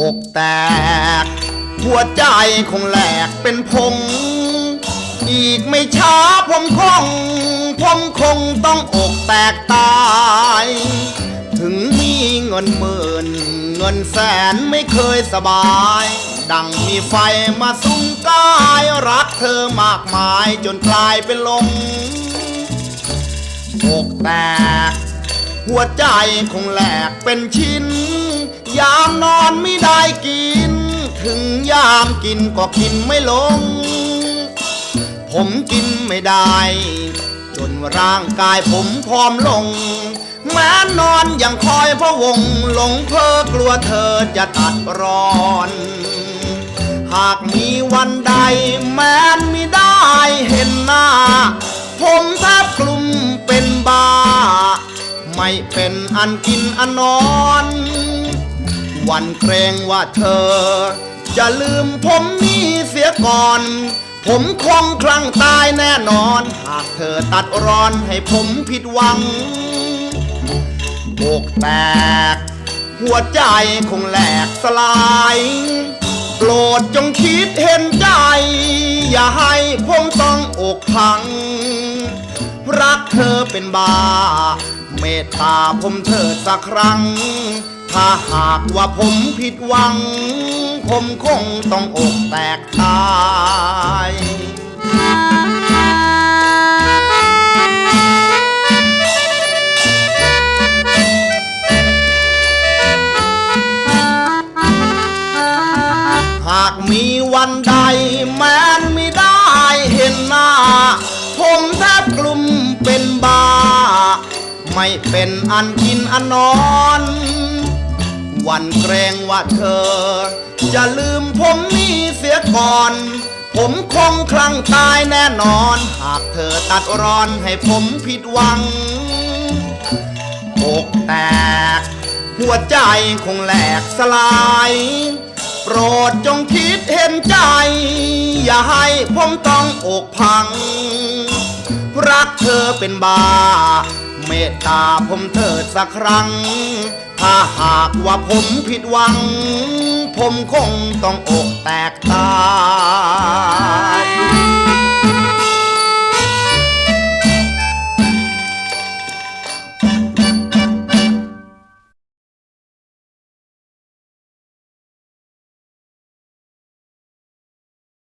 อกแตก หัวใจคงแหลกเป็นพง อีกไม่ช้าผมคง ผมคงต้องอกแตกตาย ถึงมีเงินหมื่น เงินแสนไม่เคยสบาย ดังมีไฟมาซุ้มกายรักเธอมากมายจนกลายเป็นลมอกแตก หัวใจคงแหลกเป็นชิ้น ยามนอนไม่ได้กิน ถึงยามกินก็กินไม่ลง ผมกินไม่ได้ จนร่างกายผมพร้อมลงแม้นอนยังคอยพะวงหลงเพ้อกลัวเธอจะตัดร้อน หากมีวันใดแม้นไม่ได้เห็นหน้า ผมแทบกลุ่มเป็นบ้า ไม่เป็นอันกินอันนอน วันเกรงว่าเธอ จะลืมผมนี่เสียก่อน ผมคงคลั่งตายแน่นอน หากเธอตัดร้อนให้ผมผิดหวังอกแตก หัวใจคงแหลกสลายโปรดจงคิดเห็นใจ อย่าให้ผมต้องอกพัง รักเธอเป็นบา เมตตาผมเถิดสักครั้ง ถ้าหากว่าผมผิดหวัง ผมคงต้องอกแตกตายหากมีวันใดแม้นไม่ได้เห็นหน้า ผมแทบกลุ่มเป็นบ้า ไม่เป็นอันกินอันนอน วันเกรงว่าเธอ จะลืมผมนี่เสียก่อน ผมคงคลั่งตายแน่นอน หากเธอตัดรอนให้ผมผิดหวังอกแตก หัวใจคงแหลกสลาย โปรดจงคิดเห็นใจ อย่าให้ผมต้องอกพัง รักเธอเป็นบา เมตตาผมเถิดสักครั้ง ถ้าหากว่าผมผิดหวัง ผมคงต้องอกแตกตาย